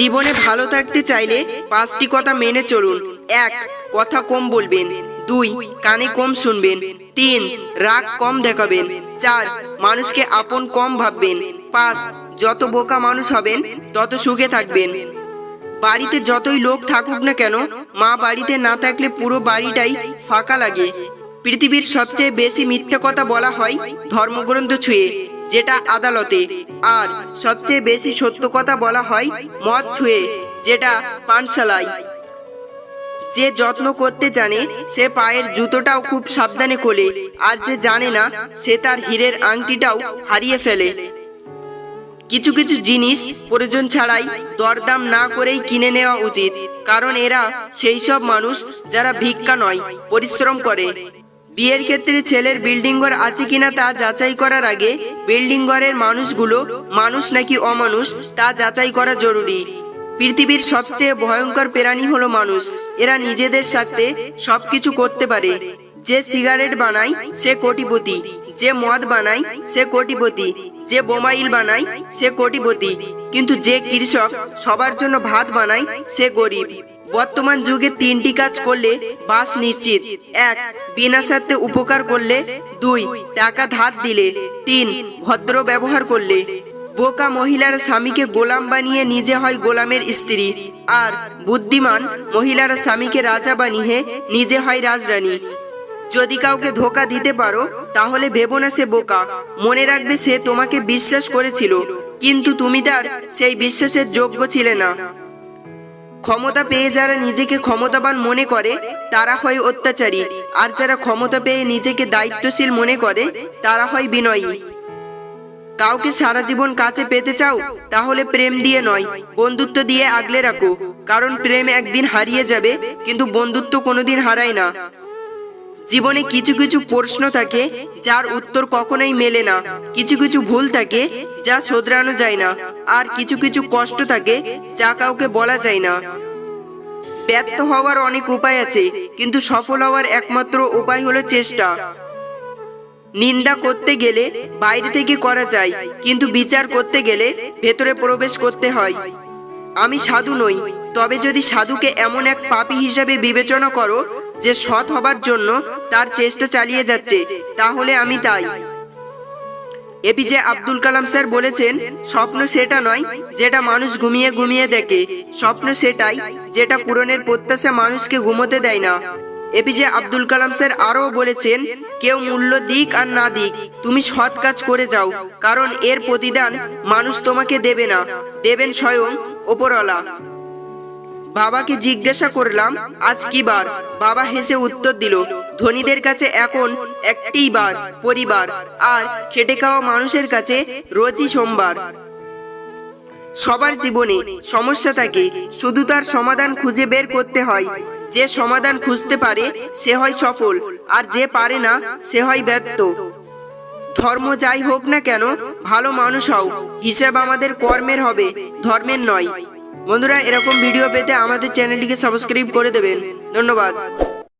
জীবনে ভালো থাকতে চাইলে পাঁচটি কথা মেনে চলুন। এক, কথা কম বলবেন। দুই, কানে কম শুনবেন। তিন, রাগ কম দেখাবেন। চার, মানুষকে আপন কম ভাববেন। পাঁচ, যত বোকা মানুষ হবেন, তত সুখে থাকবেন। বাড়িতে যতই লোক থাকুক না কেন, মা বাড়িতে না থাকলে পুরো বাড়িটাই ফাঁকা লাগে। পৃথিবীর সবচেয়ে বেশি মিথ্যা কথা বলা হয় ধর্মগ্রন্থ ছুঁয়ে। যেটা আদালতে। আর সবচেয়ে বেশি সত্য কথা বলা হয় মদ ছুঁয়ে, যেটা পানশালায়। যে যত্ন করতে জানে, সে পায়ের জুতোটাও খুব সাবধানে খোলে। আর যে জানে না, সে তার হীরের আংটিটাও হারিয়ে ফেলে। কিছু কিছু জিনিস প্রয়োজন ছাড়াই দরদাম না করেই কিনে নেওয়া উচিত। কারণ এরা সেই সব মানুষ যারা ভিক্ষা নয়, পরিশ্রম করে। বিয়ের ক্ষেত্রে ছেলের বিল্ডিং ঘর আছে কিনা তা যাচাই করার আগে বিল্ডিং ঘরের মানুষগুলো মানুষ নাকি অমানুষ তা যাচাই করা জরুরি। পৃথিবীর সবচেয়ে ভয়ঙ্কর প্রাণী হলো মানুষ। এরা নিজেদের সাথে সবকিছু করতে পারে। যে সিগারেট বানায়, সে কোটিপতি। যে মদ বানায়, সে কোটিপতি। যে বোমাইল বানায়, সে কোটিপতি। কিন্তু যে কৃষক সবার জন্য ভাত বানায়, সে গরিব। বর্তমান যুগে তিনটি কাজ করলে বাস নিশ্চিত। এক, বিনা স্বার্থে উপকার করলে। দুই, টাকা ধার দিলে। তিন, ভদ্র ব্যবহার করলে। বোকা মহিলার স্বামীকে গোলাম বানিয়ে নিজে হয় গোলামের স্ত্রী। আর, বুদ্ধিমান মহিলার স্বামীকে রাজা বানিয়ে নিজে হয় রাজরানী। যদি কাউকে ধোকা দিতে পারো, তাহলে ভেবো না সে বোকা। মনে রাখবে সে তোমাকে বিশ্বাস করেছিল। কিন্তু তুমি তার সেই বিশ্বাসের যোগ্য ছিলে না। ক্ষমতা পেয়ে যারা নিজেকে ক্ষমতাবান মনে করে, তারা হয় অত্যাচারী। আর যারা ক্ষমতা পেয়ে নিজেকে দায়িত্বশীল মনে করে, তারা হয় বিনয়ী। কাউকে সারা জীবন কাছে পেতে চাও, তাহলে প্রেম দিয়ে নয়, বন্ধুত্ব দিয়ে আগলে রাখো। কারণ প্রেম একদিন হারিয়ে যাবে, কিন্তু বন্ধুত্ব কোনোদিন হারায় না। জীবনে কিছু কিছু প্রশ্ন থাকে, যার উত্তর কখনোই মেলে না। কিছু কিছু ভুল থাকে, যা শোধরানো যায় না। আর কিছু কিছু কষ্ট থাকে, যা কাউকে বলা যায় না। ব্যর্থ হওয়ার অনেক উপায় আছে, কিন্তু সফল হওয়ার একমাত্র উপায় হলো চেষ্টা। নিন্দা করতে গেলে বাইরে থেকে করা যায়, কিন্তু বিচার করতে গেলে ভেতরে প্রবেশ করতে হয়। আমি সাধু নই, তবে যদি সাধুকে এমন এক পাপী হিসাবে বিবেচনা করো যে সৎ হবার জন্য তার চেষ্টা চালিয়ে যাচ্ছে, তাহলে আমি তাই। এপিজে আব্দুল কালাম স্যার বলেছেন, স্বপ্ন সেটা নয় যেটা মানুষ ঘুমিয়ে ঘুমিয়ে দেখে, স্বপ্ন সেটাই যেটা পূরণের প্রত্যাশা মানুষকে ঘুমোতে দেয় না। এপিজে আব্দুল কালাম স্যার আরও বলেছেন, কেউ মূল্য দিক আর না দিক, তুমি সৎ কাজ করে যাও, কারণ এর প্রতিদান মানুষ তোমাকে দেবে না, দেবেন স্বয়ং ওপরওয়ালা। বাবাকে জিজ্ঞাসা করলাম, আজ কি বার? বাবা হেসে উত্তর দিল, ধনীদের কাছে এখন একটি বার, পরিবার, আর খেটে খাওয়া মানুষের কাছে রোজই সোমবার। সবার জীবনে সমস্যা থাকে, শুধু তার সমাধান খুঁজে বের করতে হয়। যে সমাধান খুঁজতে পারে, সে হয় সফল, আর যে পারে না, সে হয় ব্যর্থ। ধর্ম যাই হোক না কেন, ভালো মানুষ হও, হিসেব আমাদের কর্মের হবে, ধর্মের নয়। বন্ধুরা এরকম ভিডিও পেতে আমাদের চ্যানেলটিকে সাবস্ক্রাইব করে দেবেন। ধন্যবাদ।